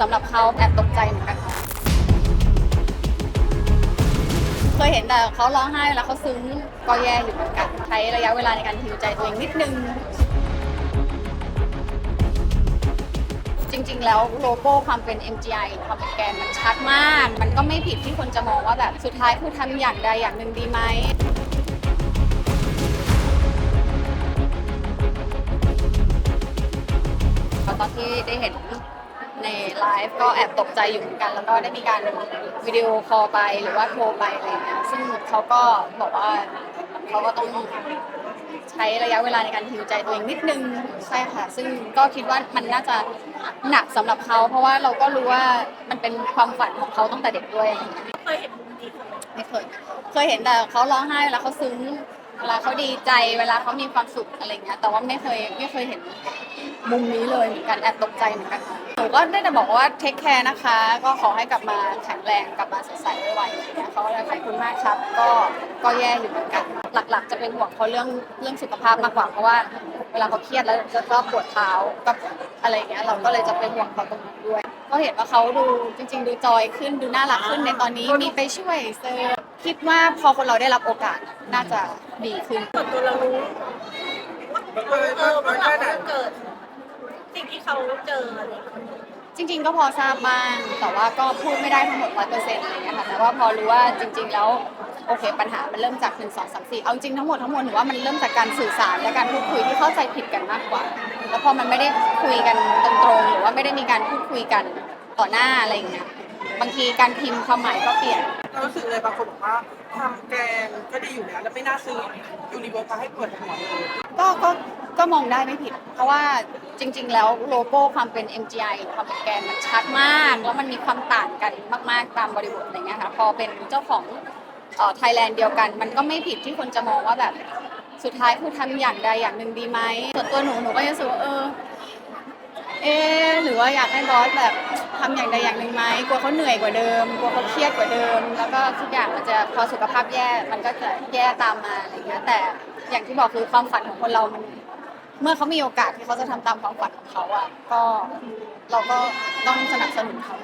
สำหรับเขาแอบตกใจเหมือนกันค่ะเคยเห็นแต่เขาร้องไห้แล้วเขาซึ้งก็แย่อยู่เหมือนกันใช้ระยะเวลาในการฮิวใจตัวเองนิดนึง จริงๆ แล้วโลโก้ความเป็น MGI ความเป็นแกนมันชัดมาก มันก็ไม่ผิดที่คนจะมองว่าแบบสุดท้ายคือทำอย่างใดอย่างหนึ่งดีไหมตอนที่ได้เห็น ในไลฟ์ก็แอบตกใจอยู่เหมือนกัน แล้วก็ได้มีการวิดีโอคอลไปหรือว่าโทรไปอะไรอย่างเงี้ยซึ่งเขาก็บอกว่าเขาก็ต้องใช้ระยะเวลาในการฮิวใจตัวเองนิดนึงใช่ค่ะ ซึ่งก็คิดว่ามันน่าจะหนักสำหรับเขา เพราะว่าเราก็รู้ว่ามันเป็นความฝันของเขาตั้งแต่เด็กด้วย เคยเห็นมุมนี้ของมันไม่เคย เคยเห็นแต่เขาร้องไห้แล้วเขาซึ้ง เวลาเขาดีใจเวลาเขามีความสุขอะไรเงี้ยแต่ว่าไม่เคยไม่เคยเห็นมุมนี้เลยเหมือนกันแอบตกใจเหมือนกันหนูก็ได้แต่บอกว่าเทคแคร์นะคะ ก็ขอให้กลับมาแข็งแรงกลับมาสดใสไวๆอะไรเงี้ยเขาก็เลยขอบคุณมากครับ ก็ก็แย่อยู่เหมือนกัน หลักๆ จะเป็นห่วงเขาเรื่องเรื่องสุขภาพมากกว่าเพราะว่า เวลาเขาเครียดแล้วจะชอบปวดเท้ากับอะไรเงี้ยเราก็เลยจะเป็นห่วงเขาตรงนั้นด้วย ก็เห็นว่าเขาดูจริง ๆ ดูจอยขึ้นดูน่ารักขึ้นในตอนนี้มีไปช่วยเซอร์คิดว่าพอคนเราได้รับโอกาสน่าจะดีขึ้น ส่วนตัวเรารู้ว่าเออเออเมื่อหลังมันเกิด สิ่งที่เขาเจออะไรอย่างเงี้ยจริง ๆ ก็พอทราบบ้างแต่ว่าก็พูดไม่ได้ทั้งหมดร้อยเปอร์เซ็นต์อะไรเงี้ยค่ะแต่ว่าพอรู้ว่าจริง ๆ แล้วโอเค ปัญหามันเริ่มจากหนึ่งสองสามสี่เอาจริงทั้งหมดทั้งมวลหนูว่ามันเริ่มจากการสื่อสารและการพูดคุยที่เข้าใจผิดกันมากกว่า แล้วพอมันไม่ได้คุยกันตรงๆ หรือว่าไม่ได้มีการพูดคุยกันต่อหน้าอะไรอย่างเงี้ยบางทีการพิมพ์ความหมายก็เปลี่ยน เรารู้สึกเลยบางคนบอกว่าทำแกงก็ดีอยู่แล้วแล้วไม่น่าซื้อยูนิเวอร์มาให้เปิดหัวเลยก็ก็ก็มองได้ไม่ผิด เพราะว่าจริง ๆ แล้วโลโก้ความเป็น MGI หรือความเป็นแกนมันชัดมาก แล้วมันมีความต่างกันมาก ๆ ตามบริบทอะไรเงี้ยค่ะพอเป็นเจ้าของเอ่อไทยแลนด์เดียวกัน มันก็ไม่ผิดที่คนจะมองว่าแบบ สุดท้ายคือทำอย่างใดอย่างหนึ่งดีไหมส่วนตัวหนูหนูก็จะรู้สึกว่าเออเอะหรือว่าอยากให้บอสแบบทำอย่างใดอย่างหนึ่งไหมกลัวเขาเหนื่อยกว่าเดิมกลัวเขาเครียดกว่าเดิม แล้วก็ทุกอย่างมันจะพอสุขภาพแย่มันก็จะแย่ตามมาอะไรเงี้ยแต่อย่างที่บอกคือความฝันของคนเรามันเมื่อเขามีโอกาสที่เขาจะทำตามความฝันของเขาอะก็เราก็ต้องสนับสนุนเขา